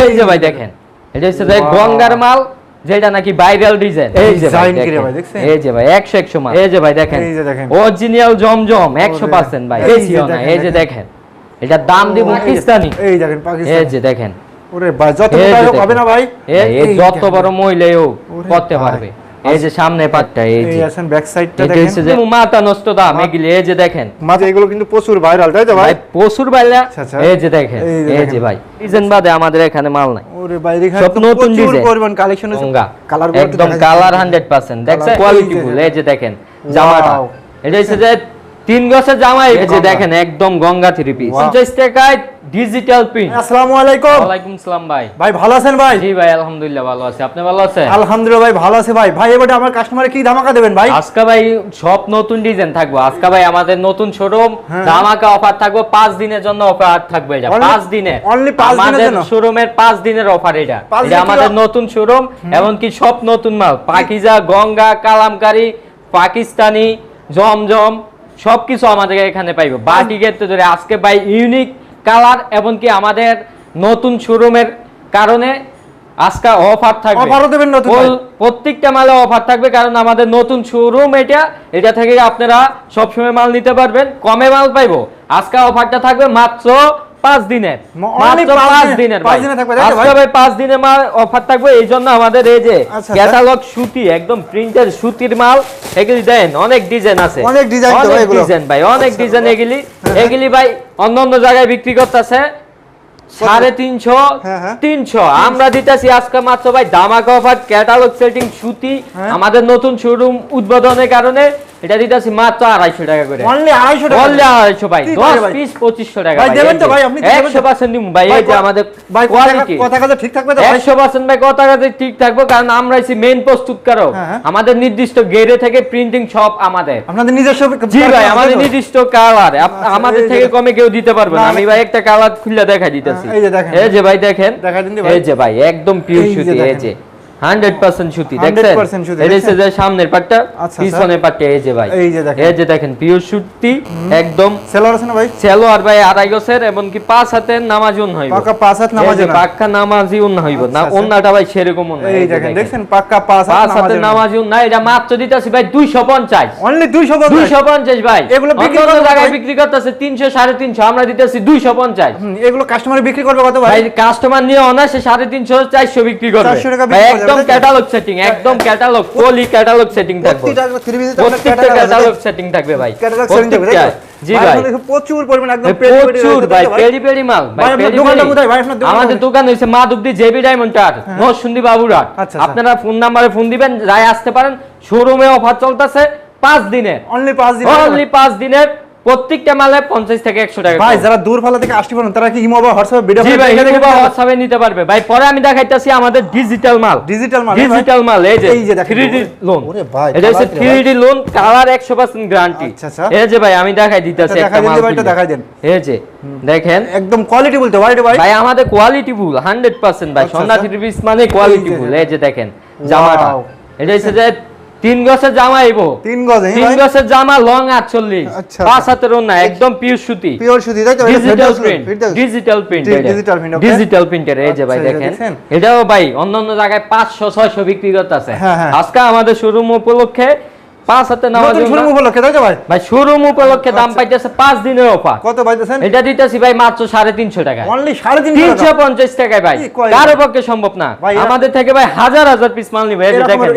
এই যে ভাই দেখেন এটা হচ্ছে. গঙ্গার মাল যেটা নাকি ভাইরাল ডিজাইন এই যে ভাই দেখেন। এই যে ভাই 100 100 মাল এই যে ভাই দেখেন এই যে দেখেন। অরিজিনাল জমজম 100% ভাই এই যে না এই যে দেখেন এটা দাম দিব পাকিস্তানি এই দেখেন পাকিস্তানি এই যে দেখেন ওরে ভাই যত বড় হবে না ভাই এই- এই যত বড় মহিলাই হোক করতে পারবে এই যে সামনে পাটটা এই যে। আছেন ব্যাক সাইডটা দেখেন। যে মাথা নষ্ট দাম এগুলি এই যে দেখেন। মাথা এগুলো কিন্তু প্রচুর ভাইরাল তাই তো ভাই? প্রচুর বাইলা আচ্ছা, আচ্ছা। এই যে দেখেন এই যে। ভাই ডিজাইন বাদে আমাদের এখানে মাল নাই। ওরে ভাই দেখেন সব নতুন প্রচুর ডিজাইন পরিমাণ কালেকশন আছে কালার একদম কালার 100% দেখছেন? কোয়ালিটি ফুল এই যে দেখেন জামাটা। এটা হচ্ছে যে তিন গছের জামা এই যে গঙ্গা। দেখেন একদম গঙ্গা থ্রি পিস। 50 টাকায় ডিজিটাল প্রিন্ট আসসালামু আলাইকুম। ওয়ালাইকুম সালাম ভাই। ভাই ভালো আছেন ভাই? জি ভাই আলহামদুলিল্লাহ ভালো আছে। আপনি ভালো আছেন? আলহামদুলিল্লাহ ভাই ভালো আছে ভাই। ভাই এবারে আমার কাস্টমারে কি ধামাকা দেবেন ভাই? আজকে ভাই সব নতুন ডিজাইন থাকব। আজকে ভাই আমাদের নতুন শোরুম হ্যাঁ। ধামাকা অফার থাকবে। পাঁচ দিনের জন্য অফার থাকবে এটা। Only- পাঁচ দিনে। only পাঁচ দিনের আমাদের জন্য? শোরুমের পাঁচ দিনের অফার এটা। এটা আমাদের নতুন শোরুম এমনকি সব নতুন মাল। পাকিজা গঙ্গা কালামকারী পাকিস্তানি জমজম সবকিছু আমাদের এখানে পাইব। বাটিকের তো ধরে আজকে পাই ইউনিক কালার এমনকি আমাদের নতুন শোরুমের কারণে আজকে অফার থাকবে। অফারও দেবেন নতুন? প্রত্যেকটা মালে অফার থাকবে কারণ আমাদের নতুন শোরুম এটা এটা থেকে আপনারা সবসময় মাল নিতে পারবেন। কমে মাল পাইব। আজকে অফারটা থাকবে মাত্র পাঁচ দিনের। পাঁচ দিনের- দিনে আজকে ভাই? পাঁচ দিনের মাল অফার থাকবে এই জন্য আমাদের এই যে আচ্ছা, ক্যাটালগ সুতি একদম প্রিন্টের সুতির মাল এগুলি দেন অনেক ডিজাইন আছে। অনেক ভাই অনেক। ডিজাইন ভাই অনেক আচ্ছা, ডিজাইন এগুলি। এগুলি ভাই অন্য অন্য জায়গায় বিক্রি করতেছে। সাড়ে তিনশো হ্যাঁ, হ্যাঁ। তিনশো। আমরা দিতেছি আজকে মাত্র ভাই দামাকা অফার ক্যাটালগ সেটিং সুতি হ্যাঁ। আমাদের নতুন শোরুম উদ্বোধনের কারণে। এটা দিতেছি মাত্র আড়াইশো টাকা করে। অনলি 250 টাকা অনলি আড়াইশো ভাই। দশ? পিস পঁচিশশো টাকা ভাই, দেবেন তো ভাই, আপনি? একশো পার্সেন্ট ভাই এই যে আমাদের ভাই কোয়ালিটি কথা কথা ঠিক থাকবে ভাই? একশো পার্সেন্ট ভাই কথা কাজে ঠিক থাকব কারণ আমরা এসি প্রস্তুতকারক হ্যাঁ, হ্যাঁ। আমাদের নির্দিষ্ট গেরে থেকে প্রিন্টিং সব আমাদের। আপনাদের নিজস্ব জি ভাই আমাদের নির্দিষ্ট কালার আচ্ছা, আমাদের থেকে কমে কেউ দিতে পারবে না। আমি ভাই একটা কালার খুলে দেখা দিতেছি। হ্যাঁ, এই যে দেখেন। এই যে ভাই দেখেন। দেখাই দিন ভাই। এই যে ভাই একদম পিওর সুতি এই যে। 100% সুতি 100% দেখছেন এটা যে সামনের পাটটা আচ্ছা, পিছনের পাটটা এই যে ভাই। এই যে দেখেন। এই যে দেখেন পিওর সুতি একদম সেলার আছে না ভাই? সেলো আর ভাই আড়াই গছের এমনকি পাঁচ হাতের নামাজি উন হইব। পাকা পাঁচ হাত নামাজি এই যে না। পাক্কা নামাজি হইব। না আচ্ছা, আচ্ছা। ভাই সেরকম উন এই দেখেন দেখছেন? পাক্কা পাঁচ হাত পাঁচ হাতের নামাজি না। এটা মাত্র দিতেছি ভাই 250 অনলি 250 দুইশো পঞ্চাশ? ভাই। এগুলো বিক্রি করবে জায়গায় বিক্রি করতেছে তিনশো সাড়ে তিনশো আমরা দিতেছি দুইশো পঞ্চাশ। হুম, এগুলো কাস্টমার বিক্রি করবে কত ভাই? ভাই কাস্টমার নিয়ে সাড়ে তিনশো চারশো বিক্রি করবে। 400 টাকা একদম ক্যাটালগ সেটিং একদম ক্যাটালগ পলি ক্যাটালগ সেটিং থাকবে। প্রত্যেকটা ক্যাটালগ সেটিং থাকবে ভাই। ক্যাটালগ। জি ভাই প্রচুর পরিমাণ একদম প্রচুর ভাই পেরি পেরি মাল। ভাই, আপনার দোকানটা কোথায়? ভাই? আপনার দোকানটা আমাদের? দোকান হচ্ছে মাধবদী জেবি ডায়মন্ড আর্ট নরসুন্দি বাবুরাট আচ্ছা, আচ্ছা। আপনারা ফোন নাম্বারে ফোন দিবেন রায় আসতে পারেন। শোরুমে অফার চলতেছে পাঁচ দিনের অনলি পাঁচ দিন অনলি পাঁচ দিনের। প্রত্যেকটা মালে পঞ্চাশ থেকে একশো টাকা ভাই। যারা দূর ফালা থেকে আসতে পারেন তারা কি ইমো বা হোয়াটসঅ্যাপে ভিডিও জি ভাই হিমু বা হোয়াটসঅ্যাপে নিতে পারবে। ভাই পরে আমি দেখাইতাছি আমাদের ডিজিটাল মাল। ডিজিটাল মাল, ডিজিটাল মাল এই যে এই যে দেখেন, 3D লোন ওরে ভাই, এটা হচ্ছে কালার কি 3D লোন কালার 100% গ্যারান্টি আচ্ছা, আচ্ছা। এই যে ভাই আমি দেখাই দিতেছি আচ্ছা, একটা মাল ভাই, এটা দেখাই দেন। এই যে দেখেন। একদম কোয়ালিটি বলতে ভাই ভাই। ভাই আমাদের কোয়ালিটি ফুল 100% ভাই। আচ্ছা। থ্রি পিস মানে কোয়ালিটি ফুল এই যে। দেখেন জামাটা। এটা হচ্ছে যে তিন গছের জামা আইবো তিন গজ তিন গছের জামা লং 48 আচ্ছা, পাঁচ। হাতের না একদম পিওর সুতি। পিওর সুতি তাই তো? Digital print digital print digital print digital printer এই যে। ভাই আচ্ছা, দেখেন। এটাও ভাই অন্যান্য অন্য জায়গায় 500 600 বিক্রি করতেছে। হ্যাঁ, হ্যাঁ। আজকে আমাদের শোরুম উপলক্ষে পাঁচ হাতে নামাজ নতুন শোরুম উপলক্ষে তাই তো ভাই? ভাই শোরুম উপলক্ষে দাম আচ্ছা। পাইতেছে পাঁচ দিনের অফার। কত পাইতেছেন? এটা দিতেছি ভাই মাত্র সাড়ে তিনশো অনলি সাড়ে তিনশো পঞ্চাশ টাকায় ভাই। কারও পক্ষে সম্ভব না। আমাদের থেকে ভাই হাজার হাজার পিস মাল নিবে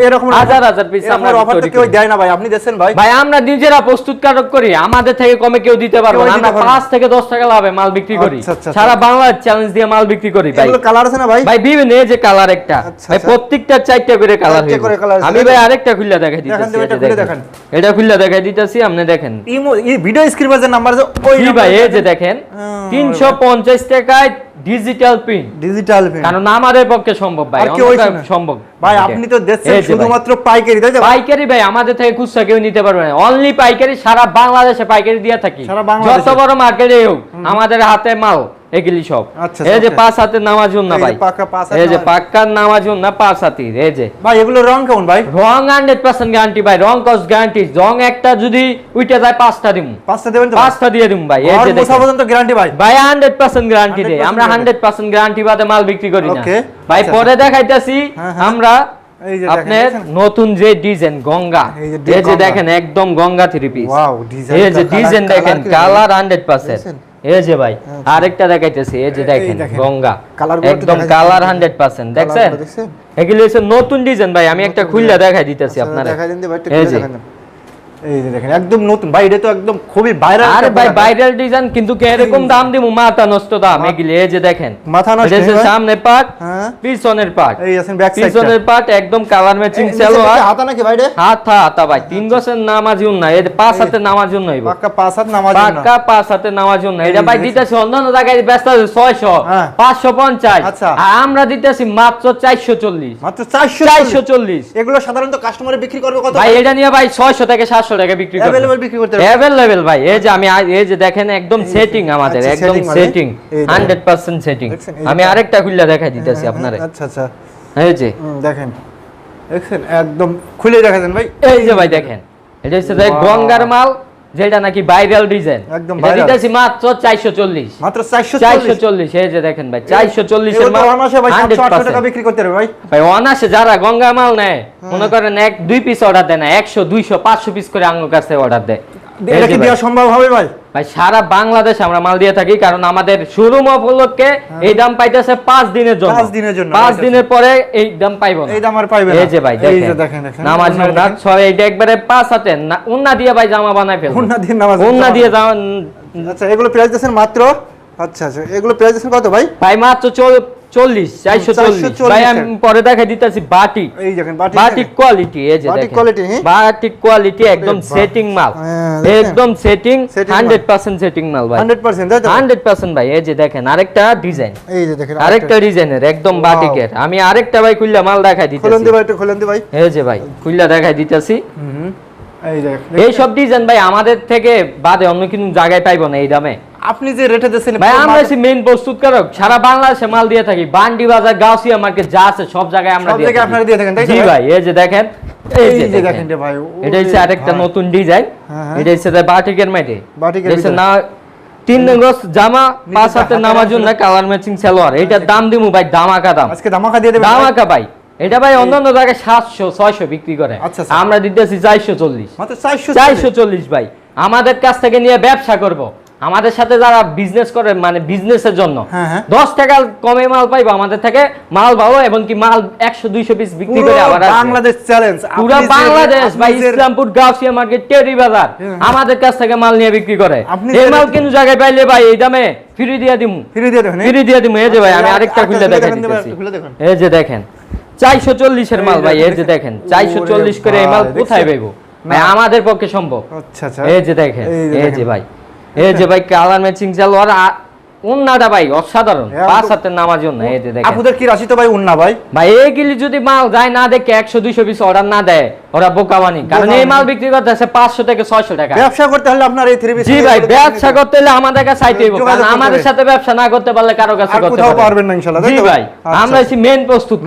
এরকম হাজার হাজার পিস আমরা অফার তো তৈরি কেউ করি। দেয় না ভাই আপনি দিচ্ছেন ভাই। ভাই আমরা নিজেরা প্রস্তুতকারক করি আমাদের থেকে কমে কেউ দিতে পারবে না। আমরা পাঁচ থেকে দশ টাকা লাভে মাল বিক্রি করি। আচ্ছা, আচ্ছা, সারা বাংলার চ্যালেঞ্জ দিয়ে মাল বিক্রি করি ভাই। এগুলো কালার আছে না ভাই? ভাই বিভিন্ন যে কালার একটা। ভাই। প্রত্যেকটা চারটা করে কালার আমি ভাই আরেকটা খুললা দেখাই দেখান। দেখেন। এটা খুললা দেখাই দিতেছি আপনি দেখেন। এই ভিডিও স্ক্রিনে যে নাম্বার আছে ওই ভাই এই যে দেখেন হ্যাঁ, তিনশো পঞ্চাশ টাকায় ডিজিটাল প্রিন্ট ডিজিটাল পিন কারণ আমাদের পক্ষে সম্ভব ভাই না। সম্ভব। ভাই আপনি তো দেখছেন। শুধুমাত্র পাইকারি তাই ভাই? পাইকারি ভাই আমাদের থেকে খুচরা কেউ নিতে পারবে না। অনলি পাইকারি সারা বাংলাদেশে পাইকারি দিয়ে থাকি। সারা বাংলাদেশে। যত বড় মার্কেটে হোক আমাদের হাতে মাল। এগুলি সব। আচ্ছা, এই যে পাঁচ হাতের ভাই? পাক্কা পাঁচ হাত এই যে। পাক্কার পাঁচ হাতির? এই যে। ভাই এগুলো রং কেমন ভাই? রং হান্ড্রেড পার্সেন্ট গ্যারান্টি ভাই রং কস্ট গ্যারান্টি রং একটা যদি উইটা যায় পাঁচটা দিম। পাঁচটা দেবেন পাঁচটা দিয়ে দিম ভাই এই যে পর্যন্ত গ্যারান্টি ভাই। ভাই হান্ড্রেড পার্সেন্ট গ্যারান্টি দেয় আমরা হান্ড্রেড পার্সেন্ট গ্যারান্টি বাদে মাল বিক্রি করি না। ভাই আচ্ছা, পরে দেখাইতেছি হ্যাঁ, হ্যাঁ। আমরা আপনার নতুন যে ডিজাইন গঙ্গা। এই যে। দেখেন একদম গঙ্গা থ্রি পিস ডিজাইন এই যে ডিজাইন দেখেন কালার হান্ড্রেড পার্সেন্ট? এই যে ভাই আরেকটা দেখাইতেছি এই যে দেখেন। গঙ্গা একদম কালার যাচ্ছে। হান্ড্রেড পার্সেন্ট দেখছেন এগুলো হচ্ছে নতুন ডিজাইন ভাই আমি একটা খুললা দেখাই দিতেছি আপনারা দেখাই দিন ভাই এই যে। এই যে দেখেন একদম নতুন। ভাই এটা তো একদম খুবই ভাইরাল আরে ভাই ভাইরাল ডিজাইন কিন্তু এরকম দাম দিব? মাথা নষ্ট দাম। এগুলি এই যে দেখেন। মাথা নষ্ট এটা হচ্ছে সামনে পার্ট হ্যাঁ। পিছনের পার্ট এই আছেন ব্যাক সাইডটা পিছনের পার্ট একদম কালার ম্যাচিং সালোয়ার হাতা নাকি ভাই রে? হাতা হাতা ভাই তিন গছের নামাজিও না এই পাঁচ হাতে নামাজিও নইব পাক্কা পাঁচ হাত নামাজ পাক্কা পাঁচ হাতে নামাজিও না এটা ভাই যে দিতেছি অন্যান্য জায়গায় ব্যস্ত আছে হ্যাঁ। আচ্ছা। আমরা দিতেছি মাত্র চারশো চল্লিশ। মাত্র চারশো চারশো চল্লিশ। এগুলো সাধারণত কাস্টমারে বিক্রি করবে কত ভাই এটা নিয়ে ভাই ছয়শো থেকে সাতশো টাকা বিক্রি করতে अवेलेबल বিক্রি করতে अवेलेबल ভাই এই যে আমি এই যে দেখেন একদম সেটিং আমাদের আচ্ছা, একদম মানে? সেটিং এই দেখেন। হান্ড্রেড পার্সেন্ট সেটিং আমি আরেকটা খুললে দেখাই দিতেছি আপনারে। আচ্ছা আচ্ছা। এই যে। দেখেন। দেখছেন একদম খুলে দেন ভাই। এই যে ভাই দেখেন। এটা হচ্ছে গঙ্গার মাল যেটা নাকি ভাইরাল ডিজাইন একদম দিতেছি মাত্র চারশো চল্লিশ। মাত্র চারশো চারশো চল্লিশ এই যে দেখেন ভাই চারশো চল্লিশ মাল মাসে ভাই হান্ড্রেড সাতশো আটশো টাকা বিক্রি করতে পারবে ভাই। ভাই অনাসে যারা গঙ্গা মাল নেয় মনে করেন এক দুই পিস অর্ডার দেয় না একশো দুইশো পাঁচশো পিস করে আঙ্গ কাছে অর্ডার দেয়। এটা কি দেওয়া সম্ভব হবে ভাই? ভাই সারা বাংলাদেশ আমরা মাল দিয়ে থাকি কারণ আমাদের শোরুম উপলক্ষে এই দাম পাইতেছে পাঁচ দিনের জন্য। পাঁচ দিনের জন্য, পাঁচ দিনের পরে এই দাম পাইবো এই দাম আর পাইবে এই যে ভাই দেখেন। নামাজ ওনারা না দেখেন। একবারে পাঁচ হাতে। উন্না দিয়ে ভাই জামা বানাই ফেলব। উন্না দিয়ে নামাজ উন্না দিয়ে জামা আচ্ছা এগুলো প্রাইস দিয়েছেন মাত্র? আচ্ছা আচ্ছা এগুলো প্রাইস দিয়েছেন কত ভাই? ভাই মাত্র চল- চল্লিশ। চারশো চল্লিশ 440 ভাই আমি পরে দেখা দিতেছি বাটিক এই দেখেন বাটি কোয়ালিটি এই যে? কোয়ালিটি একদম সেটিং মাল। হ্যাঁ, একদম সেটিং Setting মাল। হান্ড্রেড পার্সেন্ট সেটিং মাল ভাই। এই যে দেখেন আরেকটা ডিজাইন এই যে দেখেন আরেকটা। ডিজাইনের একদম বাটিকের। আমি আরেকটা ভাই কুইল্লা মাল দেখাই খুলেন দিতেছি। ভাই একটু খুলেন দি ভাই। এই যে ভাই কুইল্লা দেখাই দিতেছি। হুম। এই সব ডিজাইন ভাই আমাদের থেকে বাদে অন্য কোনো জায়গায় পাইবো না এই দামে। আপনি যে রেটে দিয়েছেন ভাই আমরা হচ্ছে মেইন প্রস্তুতকারক সারা বাংলাদেশে মাল দিয়ে থাকি বান্ডি বাজার গাউসিয়া মার্কেট যা আছে সব জায়গায় আমরা দিয়ে থাকি। আপনারা দিয়ে থাকেন, তাই জি ভাই? এই যে দেখেন এই যে দেখেন দেখেন। রে ভাই এটা হচ্ছে আরেকটা নতুন ডিজাইন হ্যাঁ, হ্যাঁ। এটা হচ্ছে বাটিকের মেটে বাটিকের না তিন গজ জামা পাঁচ হাতে হাতে নামার জন্য কালার ম্যাচিং সালোয়ার। এটার দাম দিমু ভাই দামাকা দাম। আজকে ধামাকা দিয়ে দেবেন? দামাকা ভাই। এটা ভাই অন্যান্য জায়গায় সাতশো ছয়শো বিক্রি করে। আচ্ছা, আচ্ছা। আমরা দিতেছি চারশো চল্লিশ। চারশো চল্লিশ। ভাই। আমাদের কাছ থেকে নিয়ে ব্যবসা করব। আমাদের সাথে যারা বিজনেস করে মানে বিজনেসের জন্য হ্যাঁ, হ্যাঁ। দশ টাকা কমে মাল পাইবো আমাদের থেকে মাল ভালো এবং কি মাল একশো দুইশো পিস বিক্রি করে আবার বাংলাদেশ চ্যালেঞ্জ পুরো বাংলাদেশ ভাই ইসলামপুর গাউসিয়া মার্কেট টেরি বাজার হ্যাঁ। আমাদের কাছ থেকে মাল নিয়ে বিক্রি করে। এই মাল কিন্তু জায়গায় পাইলে ভাই এই দামে ফ্রি দিয়ে দিমু। ফিরে দিয়ে দেখেন ফ্রি দিয়ে দিমু। এই যে ভাই আমি আচ্ছা, আরেকটা আরেকটা খুলে দেখেন। এই যে দেখেন চারশো চল্লিশের মাল ভাই এই যে দেখেন। চারশো ওরে চল্লিশ করে এই মাল কোথায় দেখছেন? ভাই আমাদের পক্ষে সম্ভব। আচ্ছা আচ্ছা। এই যে দেখেন এই যে ভাই এই যে ভাই কালার ম্যাচিং চালু আর উন্নাটা ভাই অসাধারণ। পাঁচ হাতের নামার জন্য এই যে দেখেন। আপুদের কি রাশি তো ভাই উন্না ভাই? ভাই এইগুলি যদি মাল যায় না দেখে একশো দুইশো পিস অর্ডার না দেয় ওরা বোকাবানি কারণ এই মাল বিক্রি করতে আছে পাঁচশো থেকে ছয়শো টাকা। ব্যবসা করতে হলে আপনার এই থ্রি পিস জি ভাই ব্যবসা করতে হলে আমাদের কাছে চাইতে হইব। কারণ আমাদের সাথে ব্যবসা না করতে পারলে কারও কাছে করতে কোথাও পারবেন পারবেন না ইনশাআল্লাহ, জি ভাই আচ্ছা, আমরা মেন প্রস্তুত.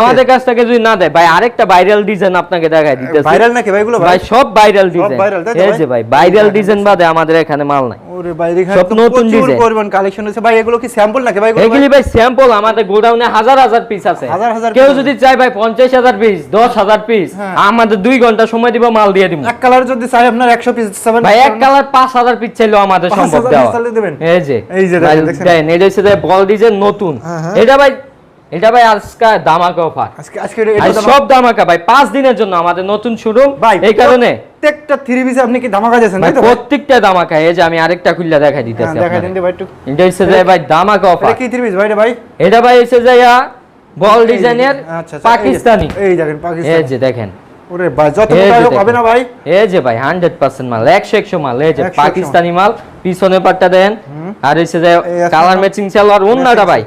আমাদের কাছ থেকে যদি না দেয় ভাই আরেকটা ভাইরাল ডিজাইন আপনাকে দেখাই দিতেছি। ভাইরাল নাকি ভাই ভাই? ভাই সব ভাইরাল ডিজাইন viral, তাই এই যে ভাই ভাইরাল ডিজাইন বাদে আমাদের এখানে মাল নাই। ওরে ভাই সব নতুন প্রচুর পরিমাণ কালেকশন আছে ভাই এগুলো কি স্যাম্পল নাকি? ভাই এগুলি ভাই স্যাম্পল আমাদের গোডাউনে হাজার হাজার পিস আছে। হাজার হাজার কেউ যদি চায় ভাই পঞ্চাশ হাজার পিস দশ হাজার পিস হ্যাঁ। আমাদের দুই ঘণ্টা সময় দিব মাল দিয়ে দিব। এক কালার যদি চাই আপনার 100 পিস সেভেন ভাই এক কালার পাঁচ হাজার পিস চাইলো আমাদের সম্ভব দেওয়া। piece তাহলে দেবেন? এই যে এই যে দেখেন, এটা হচ্ছে বল ডিজাইন নতুন। হ্যাঁ, হ্যাঁ। এটা ভাই এটা ভাই আজকে দামাকা অফার আজকে আজকে সব দামাকা ভাই পাঁচ দিনের জন্য আমাদের নতুন শুরু ভাই এই কারণে প্রত্যেকটা থ্রি পিসে আপনি কি ধামাকা দিয়েছেন তাই তো প্রত্যেকটা দামাকা এই যে আমি আরেকটা খুললা দেখাই হ্যাঁ, দিতেছি দেখাই দিন ভাই একটু। এটা হচ্ছে যে ভাই দামাকা অফার এটা কি থ্রি পিস ভাই রে ভাই? এটা ভাই হচ্ছে যে বল ডিজাইনের আচ্ছা, আচ্ছা, এই পাকিস্তানি। এই যে দেখেন। ওরে ভাই যত। হবে না ভাই। এই যে ভাই হান্ড্রেড পার্সেন্ট মাল একশো একশো মাল এই যে পাকিস্তানি মাল। পিছনে পাটটা দেন। আর হচ্ছে যে এই আছে কালার ম্যাচিং আর অন্যটা ভাই।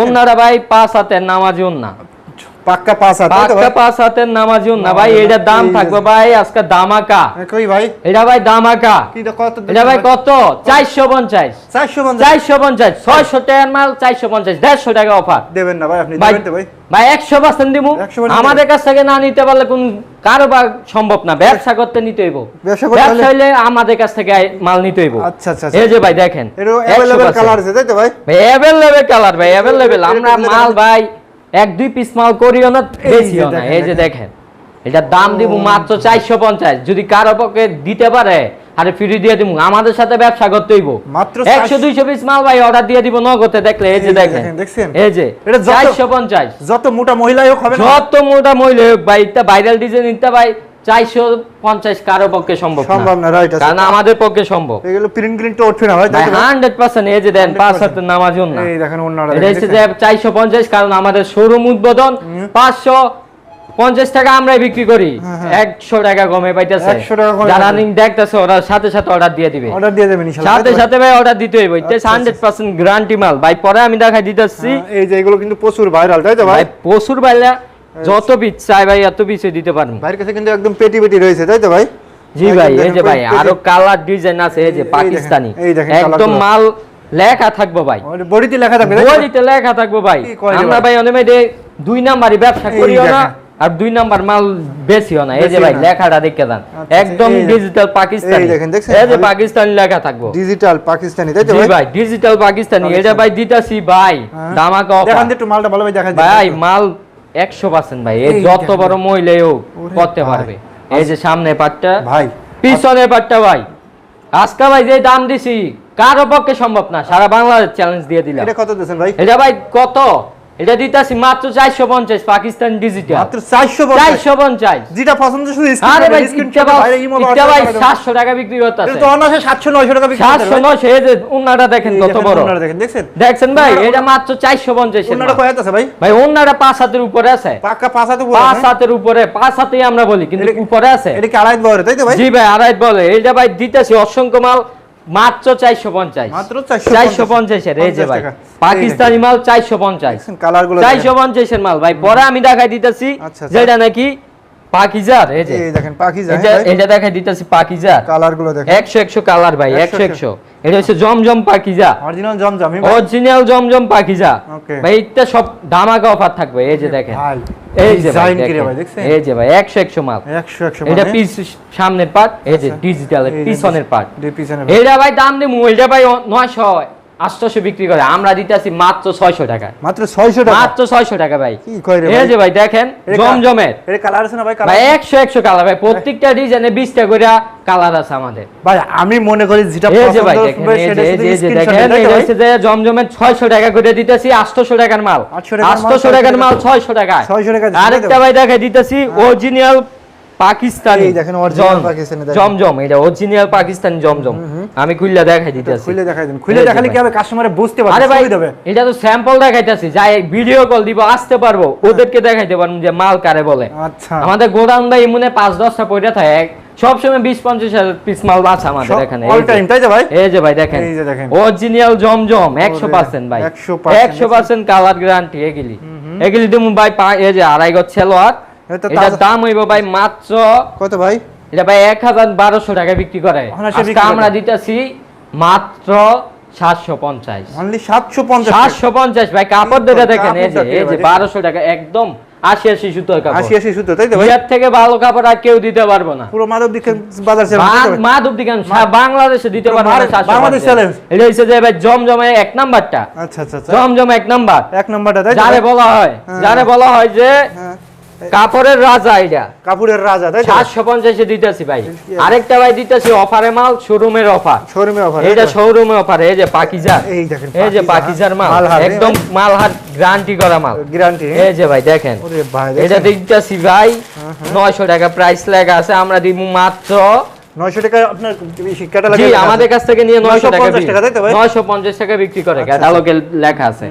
অন্যটা ভাই পাঁচ হাতে নামাজি অন্য। পাক্কা পাঁচ হাত পাক্কা ভাই। পাঁচ হাতের নামাজিও না ভাই না, এটার দাম থাকবে ভাই আজকে দামাকা। কই ভাই? এটা ভাই দামাকা। এটা কত এটা ভাই কত? চারশো পঞ্চাশ। চারশো পঞ্চাশ? চারশো পঞ্চাশ ছয়শো টাকার মাল চারশো পঞ্চাশ দেড়শো টাকা অফার। দেবেন না ভাই আপনি দেবেন তো ভাই। ভাই একশো পার্সেন্ট দিব 100% আমাদের কাছ থেকে না নিতে পারলে কোন কারও বা সম্ভব না। ব্যবসা করতে নিতে হইব। ব্যবসা হইলে আমাদের কাছ থেকে মাল নিতে হইব। আচ্ছা, আচ্ছা, আচ্ছা। এই যে ভাই দেখেন। অ্যাভেলেবল কালার আছে তাই তো ভাই? ভাই অ্যাভেলেবল কালার ভাই অ্যাভেলেবল আমরা মাল ভাই এক দুই পিস মাল করিও না এই বেশিও যে না। দেখেন, এই যে দেখেন। এটা দাম দিব মাত্র চারশো পঞ্চাশ। যদি কারও পক্ষে দিতে পারে আরে ফ্রি দিয়ে দিব আমাদের সাথে ব্যবসা করতে হইব। মাত্র একশো 400 দুইশো পিস মাল ভাই অর্ডার দিয়ে দিব নগদে দেখলে এই যে দেখেন। দেখছেন? এই যে এটা যত- চারশো পঞ্চাশ। যত মোটা মহিলা হোক হবে যত মোটা মহিলা হোক ভাই ইত্যা ভাইরাল ডিজাইন ইত্যা ভাই চারশো পঞ্চাশ কারও পক্ষে সম্ভব সম্ভব না রাইট কারণ আমাদের পক্ষে সম্ভব। এগুলো প্রিন্ট গ্রিন তো উঠবে না ভাই? হান্ড্রেড পার্সেন্ট এই যে দেন পাঁচ হাতের নামাজুন না। এই দেখেন অন্যরা এটা হচ্ছে যে চারশো পঞ্চাশ কারণ আমাদের শোরুম উদ্বোধন পাঁচশো পঞ্চাশ টাকা আমরাই বিক্রি করি। হ্যাঁ, একশো টাকা কমে পাইতেছে। 100 টাকা যারা। দেখতেছে ওরা সাথে সাথে অর্ডার দিয়ে দিবে। অর্ডার দিয়ে দেবেন সাথে? সাথে ভাই অর্ডার দিতে হইব। আচ্ছা, হান্ড্রেড পার্সেন্ট গ্যারান্টি মাল। ভাই পরে আমি দেখাই দিতেছি। হ্যাঁ, এই যে এগুলো কিন্তু প্রচুর ভাইরাল তাই তো ভাই? প্রচুর বাইলা যত পিস চাই ভাই এত পিস দিতে পারব। ভাইয়ের কাছে কিন্তু একদম পেটি পেটি রয়েছে তাই তো ভাই? জি ভাই এই যে ভাই আরও কালার ডিজাইন আছে এই যে পাকিস্তানি। এই দেখেন একদম মাল লেখা থাকব ভাই। বডিতে লেখা থাকবে তাই তো? লেখা থাকব ভাই। আমরা ভাই? অনেক দুই নাম্বারই ব্যবসা করিও না আর দুই নাম্বার মাল বেশিও না। এই যে ভাই লেখাটা দেখে দেন। আচ্ছা, একদম ডিজিটাল পাকিস্তানি। এই দেখেন, যে পাকিস্তানি লেখা থাকব। ডিজিটাল পাকিস্তানি তাই তো জি ভাই? ভাই ডিজিটাল পাকিস্তানি। এটা ভাই দিতাছি ভাই হ্যাঁ। দামাকা দেখান অফার তো একটু মালটা ভালো ভাই দেখা ভাই মাল একশো পার্সেন্ট ভাই। এই যত বড় মহিলাই হোক করতে। পারবে। এই যে সামনে পাটটা ভাই পিছনের পাটটা ভাই। আজকে ভাই যে দাম দিছি কারও পক্ষে সম্ভব না। সারা বাংলাদেশ চ্যালেঞ্জ দিয়ে দিলাম। এটা কত দিয়েছেন ভাই? এটা ভাই কত? এটা দিতাছি মাত্র চারশো পঞ্চাশ পাকিস্তান ডিজিটাল মাত্র চারশো পঞ্চাশ? চারশো পঞ্চাশ। যেটা পছন্দ শুধু আরে ভাই ভাই ইটা ভাই সাতশো টাকা বিক্রি তো অনাসে টাকা বিক্রি এই যে উন্নাটা দেখেন কত বড়। দেখেন দেখছেন? দেখছেন ভাই এটা মাত্র চারশো পঞ্চাশ কয় আছে ভাই? ভাই উন্নাটা পাঁচ হাতের উপরে আছে। পাঁচ? হাতের উপরে পাঁচ হাতেই আমরা বলি কিন্তু এটা- উপরে আছে। এটা কি আড়াই বহরে তাই তো ভাই? জি ভাই আড়াই বলে। এইটা ভাই দিতেছি অসংখ্য মাল। মাত্র চারশো পঞ্চাশ। মাত্র 450 চারশো পঞ্চাশের এই যে ভাই। পাকিস্তানি মাল চারশো পঞ্চাশ। কালারগুলো চারশো পঞ্চাশের মাল ভাই পরে আমি দেখাই দিতেছি আচ্ছা, আচ্ছা। যেটা নাকি পাকিজার এই যে। দেখেন পাখি এটা এটা দেখাই দিতেছি পাকিজার। কালারগুলো দেখেন। একশো একশো কালার ভাই একশো। একশো। এটা হচ্ছে Zamzam Pakiza. Original Zamzam original Zamzam Pakiza. Okay ভাই এটা সব ধামাকা অফার থাকবে এই যে দেখেন। এই যে ভাই দেখছেন? এই যে ভাই 100 100 মাল। 100 100 এটা মানে? পিস সামনের পার্ট এই যে। ডিজিটাল পিসনের পিছনের পার্ট এটা ভাই দাম দিমু মোবাইলটা ভাই নয়শো আটশোশো বিক্রি করে আমরা দিতেছি মাত্র ছয়শো টাকা। মাত্র 600 টাকা? মাত্র ছয়শো টাকা ভাই। কি কয় রে এই যে ভাই? দেখেন জমজমের। কালার আছে না ভাই? কালার ভাই একশো একশো কালার ভাই প্রত্যেকটা ডিজাইনে বিশটা করে কালার আছে আমাদের। ভাই আমি মনে করি যেটা এই যে ভাই দেখেন এই যে এই দেখেন এটা হচ্ছে যে জমজমের 600 টাকা করে দিতেছি 800 টাকার মাল। 800 টাকার মাল, 800 টাকার মাল 600 টাকা 600 টাকা আরেকটা ভাই দেখাই দিতেছি অরিজিনাল পাকিস্তানি। দেখেন original পাকিস্তানি জমজম এটা অরিজিনাল পাকিস্তানি জমজম। আমি খুললা দেখাই দিতেছি। খুলে দেখাই দিন। খুলে দেখালে কি হবে কাস্টমারে বুঝতে পারবে ভাই এটা তো স্যাম্পল দেখাইতেছি। যাই ভিডিও কল দিব আসতে পারব। ওদেরকে দেখাইতে পারব যে মাল কারে বলে। আচ্ছা। আমাদের ভাই পয়সা থাকে। সবসময় বিশ পঞ্চাশ হাজার পিস মাল আছে আমাদের এখানে। অল টাইম তাই ভাই? এই যে ভাই দেখেন। অরিজিনাল জমজম একশো পার্সেন্ট ভাই। একশো পার্সেন্ট কালার গ্যারান্টি এগুলি। এগুলি তুমি ভাই এই যে আড়াই গজ এটার দাম হইব ভাই মাত্র কত ভাই? এটা ভাই এক হাজার বারোশো টাকা বিক্রি করে। আমরা দিতেছি মাত্র সাতশো পঞ্চাশ। অনলি 750 সাতশো পঞ্চাশ ভাই কাপড় দেখে দেখেন এই যে এই যে বারোশো টাকা একদম আশি আশি সুতোর কাপড়। 80 80 সুতো তাই তো ভাই? থেকে ভালো কাপড় আর কেউ দিতে পারব না। পুরো মাদক দিকে বাজার চ্যালেঞ্জ তাই তো ভাই? মা দুব্দি কেন বাংলাদেশে দিতে পারব না বাংলাদেশ challenge। এটা হচ্ছে যে ভাই জমজমে এক নাম্বারটা। আচ্ছা আচ্ছা আচ্ছা। এক নাম্বার। এক নাম্বারটা তাই যারে বলা হয় হ্যাঁ। যারে বলা হয় যে হ্যাঁ। কাপড়ের রাজা এটা। কাপড়ের রাজা তাই তো? সাতশো পঞ্চাশে দিতেছি ভাই। আরেকটা ভাই দিতেছি অফারে মাল শোরুমের অফার। শোরুমে অফার এটা শোরুমে অফার এই যে পাকিজা এই দেখেন এই যে পাকিজার। মাল একদম মাল হাত গ্যারান্টি করা মাল। গ্যারান্টি এই যে ভাই দেখেন। ওরে ভাই এটা দিতেছি ভাই নয়শো টাকা প্রাইস লেখা আছে আমরা দিব মাত্র 900 টাকা আপনার ক্যাটালগে জি আমাদের কাছ থেকে নিয়ে 900 টাকা 950 টাকা, তাই তো ভাই? 950 টাকা বিক্রি করে আচ্ছা, ক্যাটালগে লেখা আছে।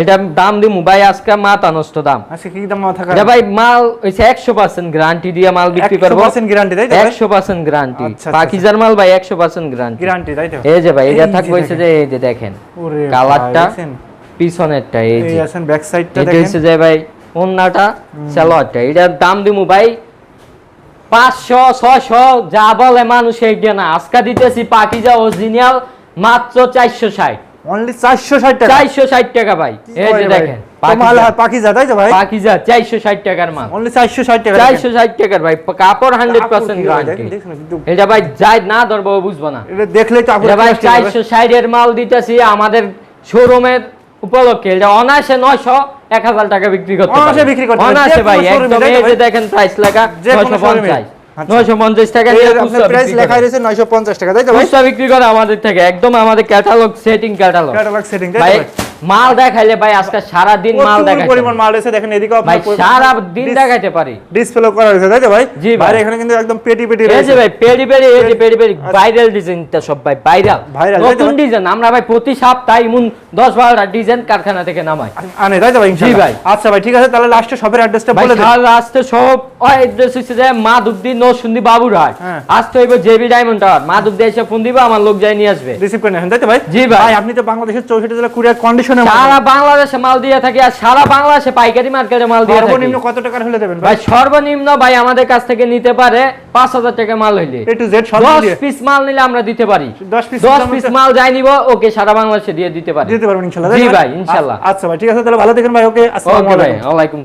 এটা দাম দিমু ভাই আজকে মাথা নষ্ট দাম। আজকে কি দাম থাকা এটা ভাই মাল হইছে 100% গ্যারান্টি দিয়ে মাল বিক্রি করব। 100% গ্যারান্টি তাই 100% গ্যারান্টি আচ্ছা, আচ্ছা, পাকিজার মাল ভাই 100% গ্যারান্টি গ্যারান্টি তাই তো? এই যে ভাই এটা যে হইছে যে এই যে দেখেন ওরে কালারটা পিছনেরটা এই যে। আছেন ব্যাক সাইডটা এটা দেখেন। হইছে যে ভাই অন্যটা স্যালোয়ারটা এটার দাম দিমু ভাই পাঁচশো ছশো যা বলে মানুষ এইটা না। আজকা দিতেছি পাকিজা অরিজিনাল মাত্র চারশো ষাট। অনলি চারশো ষাট টাকা। চারশো ষাট টাকা ভাই। এই যে দেখেন মাল পাকিজা। তাই তো ভাই? পাকিজা চারশো ষাট টাকার মাল। অনলি চারশো ষাট টাকা চারশো ষাট টাকার ভাই কাপড় হান্ড্রেড পার্সেন্ট কাপড় কি গ্যারান্টি দেখেন, দেখুন কিন্তু এটা ভাই যাই না ধরবো বুঝব না। এটা দেখলেই তো আপুর ভাই trust হবে। মাল দিতেছি আমাদের শোরুমের উপলক্ষে। এটা অনায়াসে নয়শো এক হাজার টাকা বিক্রি করতে অনায়াসে পারি। বিক্রি করতে কোনো ভাই একদম এই যে দেখেন প্রাইস নয়শো showroom-এ। পঞ্চাশ। আচ্ছা। নয়শো পঞ্চাশ টাকা প্রাইস লেখা রয়েছে নয়শো পঞ্চাশ টাকা তাই তো বিক্রি করে আমাদের থেকে একদম আমাদের catalogue setting catalogue catalogue setting ভাই? মাল দেখাইলে ভাই আজকে সারা দিন মাল দেখাইতে পরিমাণ মাল রয়েছে দেখেন এদিকেও ভাই সারা দিন দেখাইতে পারি। ডিসপ্লে করা রয়েছে তাই তো ভাই? জি ভাই। এখানে কিন্তু একদম পেটি পেটি এই যে ভাই পেরি পেরি এই যে পেরি পেরি ভাইরাল ডিজাইনটা সব ভাই ভাইরাল তো নতুন ডিজাইন আমরা ভাই প্রতি সপ্তাহে এমন দশ বারোটা ডিজাইন কারখানা থেকে নামাই। আনে তাই তো ভাই জি ভাই। আচ্ছা ভাই ঠিক আছে তাহলে লাস্টে শপের অ্যাড্রেসটা বলে দেন। রাস্তে সব অ্যাড্রেস হচ্ছে যে মাধবদী নরসুন্দি বাবুরহাট। হ্যাঁ। আসতে হইব জেবি ডায়মন্ড টাওয়ার মাধবদী এসে ফোন দিবে আমার লোক যাই নিয়ে আসবে। রিসিভ করে নেন তাই তো ভাই? জি ভাই। ভাই আপনি তো বাংলাদেশের চৌষট্টি জেলা কুরিয়ার কন্ডিশনে সারা বাংলাদেশে মাল দিয়ে থাকি আর সারা বাংলাদেশে পাইকারি মার্কেটে মাল দিয়ে থাকি। সর্বনিম্ন কত টাকার হলে দেবেন ভাই? ভাই সর্বনিম্ন ভাই আমাদের কাছ থেকে নিতে পারে পাঁচ হাজার টাকা মাল হইলে। এ টু জেড সব দশ দিয়ে। পিস মাল নিলে আমরা দিতে পারি। 10 piece দশ পিস মাল যাই নিব ওকে সারা বাংলাদেশে দিয়ে দিতে পারি। দিতে পারবেন ইনশাআল্লাহ জি ভাই, ইনশাআল্লাহ। আচ্ছা ভাই ঠিক আছে তাহলে ভালো দেখেন ভাই ওকে আসসালামু আলাইকুম। ওয়ালাইকুম